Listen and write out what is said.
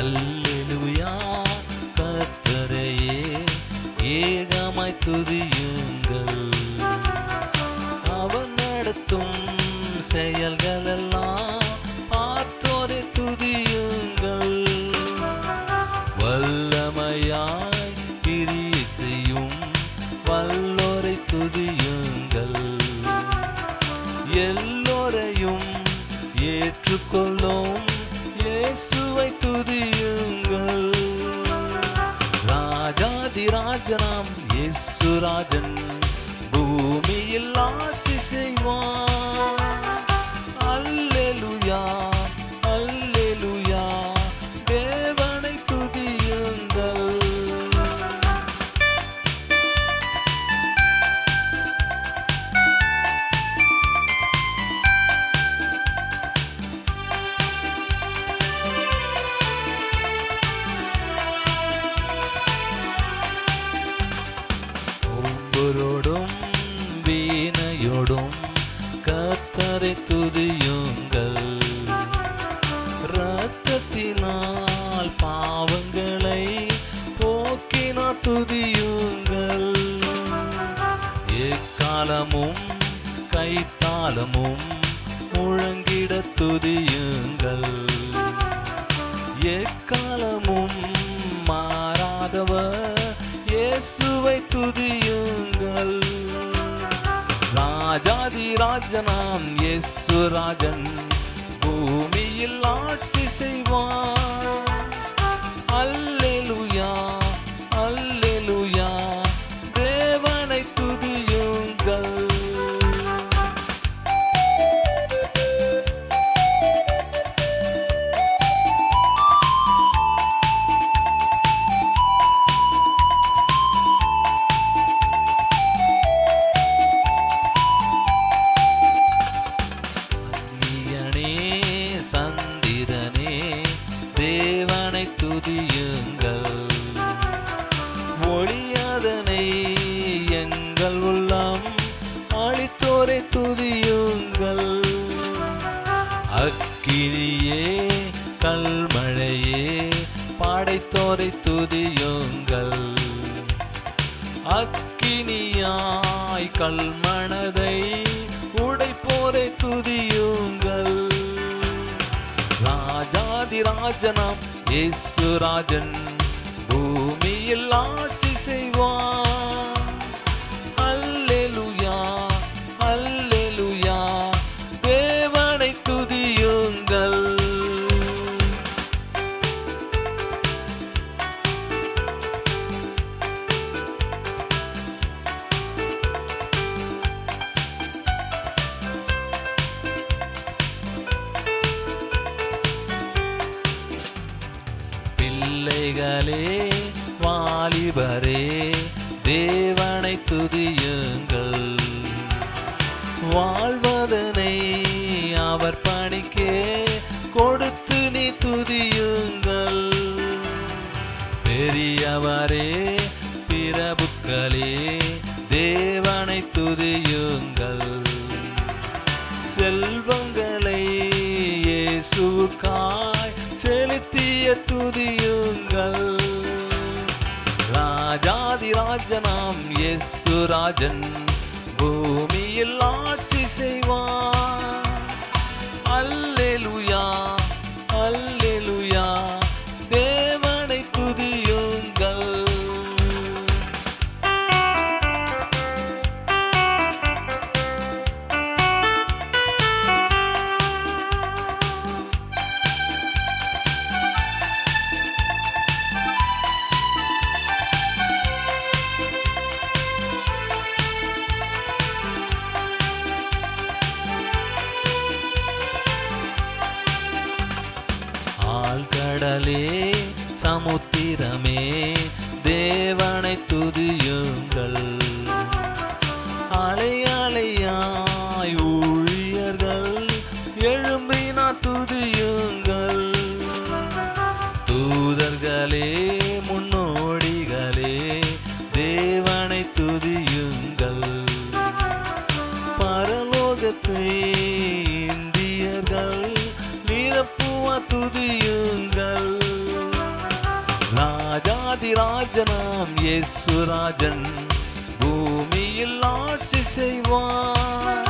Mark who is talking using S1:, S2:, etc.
S1: அல்லா கத்தரையே ஏகமாய் துதியுங்கள். அவன் நடத்தும் செயல்கள் ராஜாதிராஜனாம் இயேசுராஜன் பூமியில் ஆட்சி செய்வான். போரோடும் வீணையோடும் கத்தரை துதியுங்கள். ரத்தத்தினால் பாவங்களை போக்கினா துதியுங்கள். எக்காலமும் கைத்தாளமும் முழங்கிட துதியுங்கள். எக்காலமும் மாறாதவர் இயேசுவை துதியுங்கள். ராஜனாம் இயேசு ராஜன் பூமியில் ஆட்சி செய்வான் ஒளியதனை எங்கள் உள்ளம் அளித்தோரை துதியுங்கள். அக்கிரியே கல்மழையே படைத்தோரை துதியுங்கள். அக்கினியாய் கல்மனதை உடைப்போரை துதியுங்கள். ராஜாதி ராஜனாம் பூமியில் ஆட்சி செய்வான். அல்லேலூயா அல்லேலூயா தேவனை துதியுங்கள். பிள்ளைகளே வாலிபரே தேவனை துதியுங்கள். வாழ்வதனை அவர் பணிக்கே கொடுத்து நீ துதியுங்கள். பெரியவரே பிரபுக்களே தேவனை துதியுங்கள். செல்வங்களை இயேசுக்காய் செலுத்திய துதியுங்கள். ராஜனாம் ராஜனாம் இயேசுராஜன் பூமியில் ஆட்சி செய்வான் அல்லேலுயா அல்ல ஆழ்கடலே சமுத்திரமே தேவனை துதியுங்கள். அலை அலையா ராஜாதிராஜனாம் இயேசுராஜன் பூமியில் ஆட்சி செய்வான்